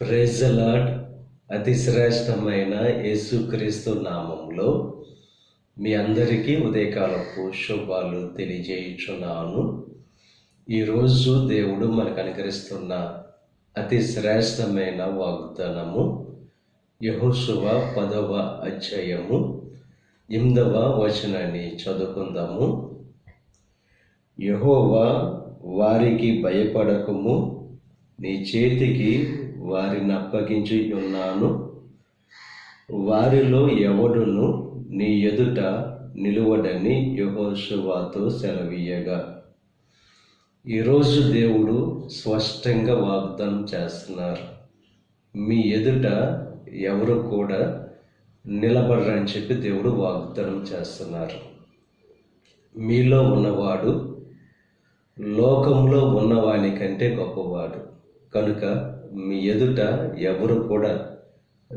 Praise the Lord అతి శ్రేష్టమైన యేసుక్రీస్తు నామంలో మీ అందరికీ ఉదయకాలపు శుభాలు తెలియజేయుచున్నాను. ఈరోజు దేవుడు మనకు అనుకరిస్తున్న అతి శ్రేష్టమైన వాగ్దానము యహోశువ పదవ అధ్యాయము ఎనిమిదవ వచనాన్ని చదువుకుందాము. యహోవా వారికి భయపడకము. నీ చేతికి వారిని అప్పగించి ఉన్నాను. వారిలో ఎవడును నీ ఎదుట నిలువడని యహోశువాతో సెలవీయగా. ఈరోజు దేవుడు స్పష్టంగా వాగ్దానం చేస్తున్నారు. మీ ఎదుట ఎవరు కూడా నిలబడరని చెప్పి దేవుడు వాగ్దానం చేస్తున్నారు. మీలో ఉన్నవాడు లోకంలో ఉన్నవాని కంటే గొప్పవాడు. కనుక మీ ఎదుట ఎవరు కూడా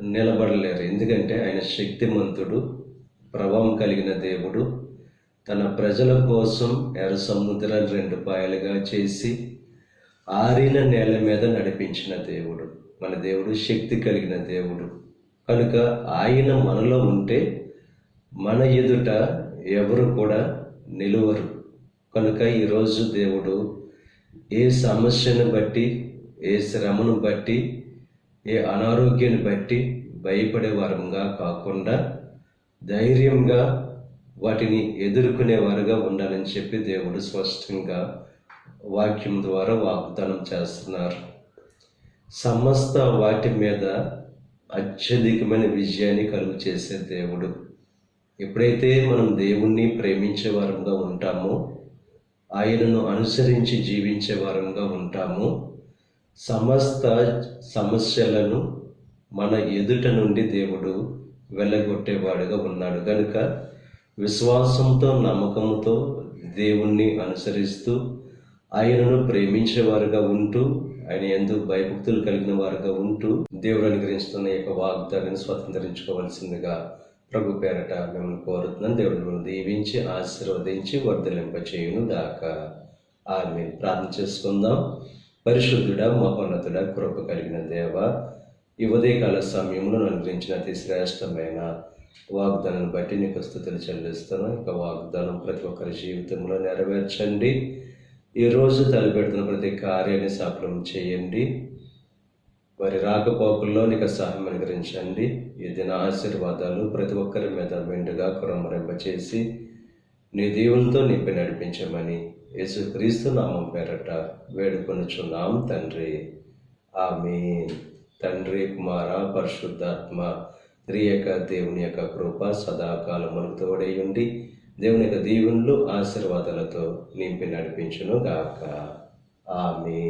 నిలబడలేరు. ఎందుకంటే ఆయన శక్తిమంతుడు ప్రభావం కలిగిన దేవుడు. తన ప్రజల కోసం ఎర్ర సముద్రాలు రెండు పాయలుగా చేసి ఆరిన నేల మీద నడిపించిన దేవుడు. మన దేవుడు శక్తి కలిగిన దేవుడు. కనుక ఆయన మనలో ఉంటే మన ఎదుట ఎవరు కూడా నిలువరు. కనుక ఈరోజు దేవుడు ఏ సమస్యను బట్టి ఏ శ్రమను బట్టి ఏ అనారోగ్యాన్ని బట్టి భయపడే వారంగా కాకుండా ధైర్యంగా వాటిని ఎదుర్కొనే వారుగా ఉండాలని చెప్పి దేవుడు స్పష్టంగా వాక్యం ద్వారా వాగ్దానం చేస్తున్నారు. సమస్త వాటి మీద అత్యధికమైన విజయాన్ని కలుగు చేసే దేవుడు. ఎప్పుడైతే మనం దేవుణ్ణి ప్రేమించే వారంగా ఉంటామో ఆయనను అనుసరించి జీవించే వారంగా ఉంటామో సమస్త సమస్యలను మన ఎదుట నుండి దేవుడు వెళ్ళగొట్టేవాడుగా ఉన్నాడు. కనుక విశ్వాసంతో నమ్మకంతో దేవుణ్ణి అనుసరిస్తూ ఆయనను ప్రేమించేవారుగా ఉంటూ ఆయన ఎందు భయభక్తులు కలిగిన వారుగా ఉంటూ దేవుడు అనుగ్రహిస్తున్న యొక్క వాగ్దానాన్ని స్వతంత్రించుకోవాల్సిందిగా ప్రభు పేరట మిమ్మల్ని కోరుతున్నాను దేవుడు మిమ్మల్ని దీవించి ఆశీర్వదించి వర్ధలింపచేయును దాకా ఆమె ప్రార్థన చేసుకుందాం. పరిశుద్ధుడ మహోన్నతుడ కృప కలిగిన దేవ ఈ ఉదయకాల సమయంలో అనుగ్రహించిన అతి శ్రేష్టమైన వాగ్దానం బట్టి నీకు స్థుతులు చెల్లిస్తాను ఇక వాగ్దానం ప్రతి ఒక్కరి జీవితంలో నెరవేర్చండి. ఈరోజు తలపెడుతున్న ప్రతి కార్యాన్ని సఫలం చేయండి. వారి రాకపోకల్లో నీకు సహాయం అనుగ్రహించండి. ఈ దిన ఆశీర్వాదాలు ప్రతి ఒక్కరి మీద మెండుగా కురమరింపచేసి నీ దీవులతో నింపి నడిపించమని యేసుక్రీస్తు నామం పేరట వేడుకొనుచున్నాం తండ్రి. ఆమె తండ్రి కుమార పరిశుద్ధాత్మ త్రియక దేవుని యొక్క కృప సదాకాలం మనకు ఉండి దేవుని యొక్క దీవుళ్ళు ఆశీర్వాదాలతో నింపి నడిపించును గాక ఆమె